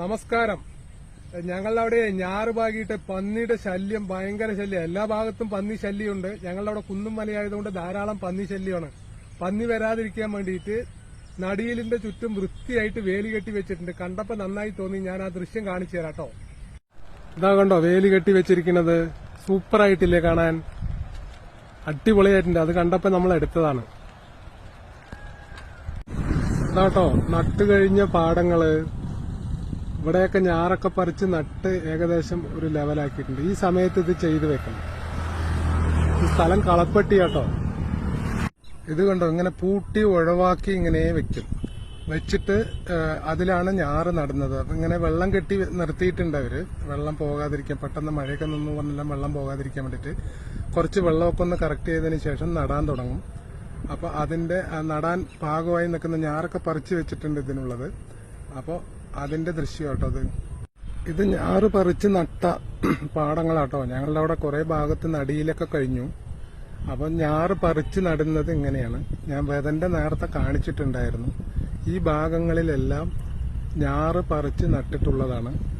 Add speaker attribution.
Speaker 1: നമസ്കാരം. ഞങ്ങളുടെ അവിടെ ഞാറ് ഭാഗിയിട്ട് പന്നിയുടെ ശല്യം ഭയങ്കര ശല്യം. എല്ലാ ഭാഗത്തും പന്നി ശല്യമുണ്ട്. ഞങ്ങളുടെ അവിടെ കുന്നും മലയായതുകൊണ്ട് ധാരാളം പന്നി ശല്യമാണ്. പന്നി വരാതിരിക്കാൻ വേണ്ടിയിട്ട് നടിയിലിന്റെ ചുറ്റും വൃത്തിയായിട്ട് വേലി കെട്ടി വെച്ചിട്ടുണ്ട്. കണ്ടപ്പോ നന്നായി തോന്നി. ഞാൻ ആ ദൃശ്യം കാണിച്ചു തരാം കേട്ടോ. ഇതാ കണ്ടോ വേലി കെട്ടി വെച്ചിരിക്കുന്നത്. സൂപ്പർ ആയിട്ടില്ലേ കാണാൻ. അടിപൊളിയായിട്ടുണ്ട്. അത് കണ്ടപ്പോ നമ്മൾ എടുത്തതാണ്. ഇതാട്ടോ നട്ടുകഴിഞ്ഞ പാടങ്ങൾ. ഇവിടെയൊക്കെ ഞാറൊക്കെ പറിച്ച് നട്ട് ഏകദേശം ഒരു ലെവലാക്കിയിട്ടുണ്ട്. ഈ സമയത്ത് ഇത് ചെയ്തു വെക്കണം. സ്ഥലം കളപ്പട്ടിയാട്ടോ ഇത് കണ്ടോ? ഇങ്ങനെ പൂട്ടി ഒഴിവാക്കി ഇങ്ങനെ വെക്കും. വെച്ചിട്ട് അതിലാണ് ഞാറ് നടുന്നത്. ഇങ്ങനെ വെള്ളം കെട്ടി നിർത്തിയിട്ടുണ്ട് അവർ. വെള്ളം പോകാതിരിക്കാൻ പെട്ടെന്ന് മഴയൊക്കെ നിന്ന് പറഞ്ഞെല്ലാം വെള്ളം പോകാതിരിക്കാൻ വേണ്ടിട്ട് കുറച്ച് വെള്ളമൊക്കെ ഒന്ന് കറക്റ്റ് ചെയ്തതിന് ശേഷം നടാൻ തുടങ്ങും. അപ്പൊ അതിന്റെ നടാൻ പാകമായി നിൽക്കുന്ന ഞാറൊക്കെ പറിച്ചു വെച്ചിട്ടുണ്ട് ഇതിനുള്ളത്. അപ്പോൾ അതിന്റെ ദൃശ്യം കേട്ടോ അത്. ഇത് ഞാറ് പറിച്ച് നട്ട പാടങ്ങളാട്ടോ. ഞങ്ങളുടെ അവിടെ കുറെ ഭാഗത്ത് നടിയിലൊക്കെ കഴിഞ്ഞു. അപ്പൊ ഞാറ് പറിച്ച് നടുന്നത് ഇങ്ങനെയാണ്. ഞാൻ വെതന്റെ നേരത്തെ കാണിച്ചിട്ടുണ്ടായിരുന്നു. ഈ ഭാഗങ്ങളിലെല്ലാം ഞാറ് പറിച്ച് നട്ടിട്ടുള്ളതാണ്.